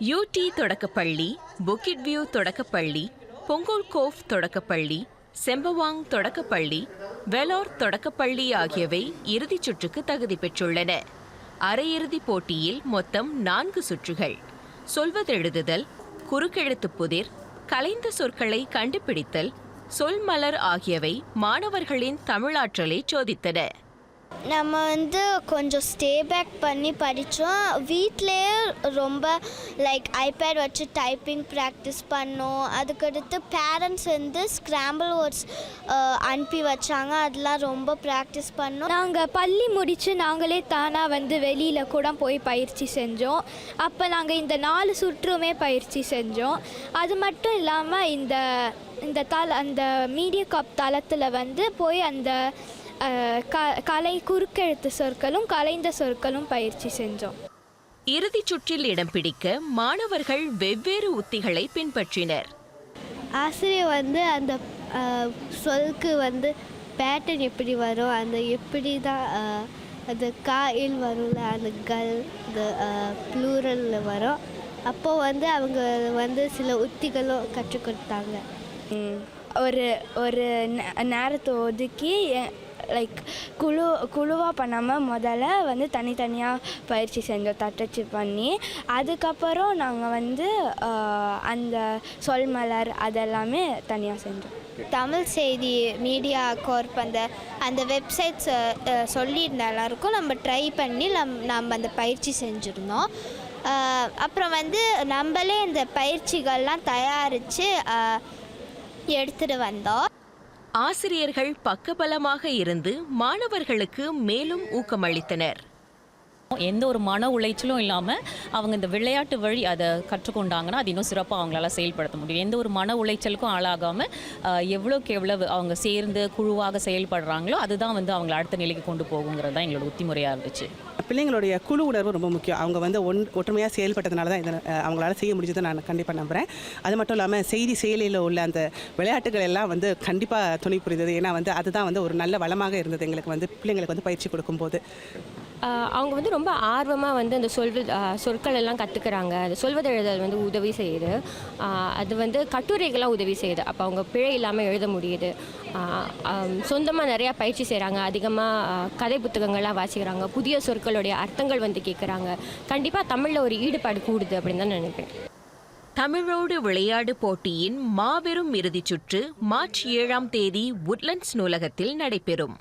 யூடி தொடக்கப்பள்ளி Bukit View தொடக்கப்பள்ளி Punggol Cove தொடக்கப்பள்ளி செம்பவாங் தொடக்கப்பள்ளி வெலோர் தொடக்கப்பள்ளி ஆகியவை இறுதிச் சுற்றுக்கு தகுதி பெற்றுள்ளன. அரையிறுதிப் போட்டியில் மொத்தம் நான்கு சுற்றுகள். சொல்வதெழுதுதல் குறுக்கெழுத்து புதிர் கலைந்த சொற்களை கண்டுபிடித்தல் சொல்மலர் ஆகியவை மாணவர்களின் தமிழாற்றலை சோதித்தன. நம்ம வந்து கொஞ்சம் ஸ்டே பேக் பண்ணி படித்தோம் வீட்லேயே ரொம்ப லைக் ஐபேட் வச்சு டைப்பிங் ப்ராக்டிஸ் பண்ணோம். அதுக்கடுத்து பேரண்ட்ஸ் வந்து ஸ்க்ராம்பிள் வேர்ட்ஸ் அனுப்பி வச்சாங்க. அதெல்லாம் ரொம்ப ப்ராக்டிஸ் பண்ணோம். நாங்கள் பள்ளி முடித்து நாங்களே தானாக வந்து வெளியில் கூட போய் பயிற்சி செஞ்சோம். அப்போ நாங்கள் இந்த நாலு சுற்றுமே பயிற்சி செஞ்சோம். அது மட்டும் இல்லாமல் இந்த இந்த தள அந்த மீடியா கப் தளத்தில் வந்து போய் அந்த க கலை குறுக்கெழுத்து சொற்களும் கலைந்த சொற்களும் பயிற்சி செஞ்சோம். இறுதிச் சுற்றில் இடம் பிடிக்க மாணவர்கள் வெவ்வேறு உத்திகளை பின்பற்றினர். ஆசிரியர் வந்து அந்த அஹ், சொல்லுக்கு வந்து பேட்டர்ன் எப்படி வரும் அந்த எப்படி தான் அந்த காயில் வரும்ல அந்த கல் இந்த ப்ளூரலில் வரும். அப்போது வந்து அவங்க வந்து சில உத்திகளும் கற்றுக் கொடுத்தாங்க. ஒரு ஒரு நே- நேரத்தை ஒதுக்கி லைக் குழு குழுவாக பண்ணாமல் முதல்ல வந்து தனித்தனியாக பயிற்சி செஞ்சோம் தட்டச்சு பண்ணி அதுக்கப்புறம் நாங்கள் வந்து அந்த சொல்மலர் அதெல்லாமே தனியாக செஞ்சோம். தமிழ் செய்தி மீடியா கோர்ப் அந்த அந்த வெப்சைட்ஸ் சொல்லியிருந்த எல்லாருக்கும் நம்ம ட்ரை பண்ணி நம் நம்ம அந்த பயிற்சி செஞ்சுருந்தோம். அப்புறம் வந்து நம்மளே இந்த பயிற்சிகள்லாம் தயாரித்து எடுத்துகிட்டு வந்தோம். ஆசிரியர்கள் பக்கபலமாக இருந்து மாணவர்களுக்கு மேலும் ஊக்கமளித்தனர். எந்த ஒரு மன உளைச்சலும் இல்லாமல் அவங்க இந்த விளையாட்டு வழி அதை கற்றுக்கொண்டாங்கன்னா அது இன்னும் சிறப்பாக அவங்களால செயல்படுத்த முடியும். எந்த ஒரு மன உளைச்சலுக்கும் ஆளாகாமல் எவ்வளோக்கு எவ்வளவு அவங்க சேர்ந்து குழுவாக செயல்படுறாங்களோ அதுதான் வந்து அவங்களை அடுத்த நிலைக்கு கொண்டு போகுங்கிறது தான் எங்களோட உத்திமுறையாக இருந்துச்சு. பிள்ளைங்களுடைய குழு உணர்வு ரொம்ப முக்கியம். அவங்க வந்து ஒன் ஒற்றுமையாக செயல்பட்டதுனால தான் இதை அவங்களால செய்ய முடிஞ்சதை நான் கண்டிப்பாக நம்புகிறேன் அது மட்டும் இல்லாமல் செய்தி செயலியில் உள்ள அந்த விளையாட்டுகள் எல்லாம் வந்து கண்டிப்பாக துணை புரிந்தது. ஏன்னா வந்து அதுதான் வந்து ஒரு நல்ல வளமாக இருந்தது எங்களுக்கு வந்து பிள்ளைங்களுக்கு வந்து பயிற்சி கொடுக்கும்போது. அவங்க வந்து ரொம்ப ஆர்வமாக வந்து அந்த சொல்வது சொற்கள் எல்லாம் கற்றுக்கிறாங்க அது சொல்வதெழுதல் வந்து உதவி செய்யுது. அது வந்து கட்டுரைகள்லாம் உதவி செய்யுது. அப்போ அவங்க பிழை இல்லாமல் எழுத முடியுது. சொந்தமாக நிறையா பயிற்சி செய்கிறாங்க அதிகமாக கதை புத்தகங்கள்லாம் வாசிக்கிறாங்க. புதிய சொற்களுடைய அர்த்தங்கள் வந்து கேட்குறாங்க கண்டிப்பாக தமிழில் ஒரு ஈடுபாடு கூடுது அப்படின்னு தான் நினைப்பேன் தமிழோடு விளையாடு போட்டியின் மாபெரும் இறுதிச் சுற்று மார்ச் ஏழாம் தேதி உட்லண்ட்ஸ் நூலகத்தில் நடைபெறும்.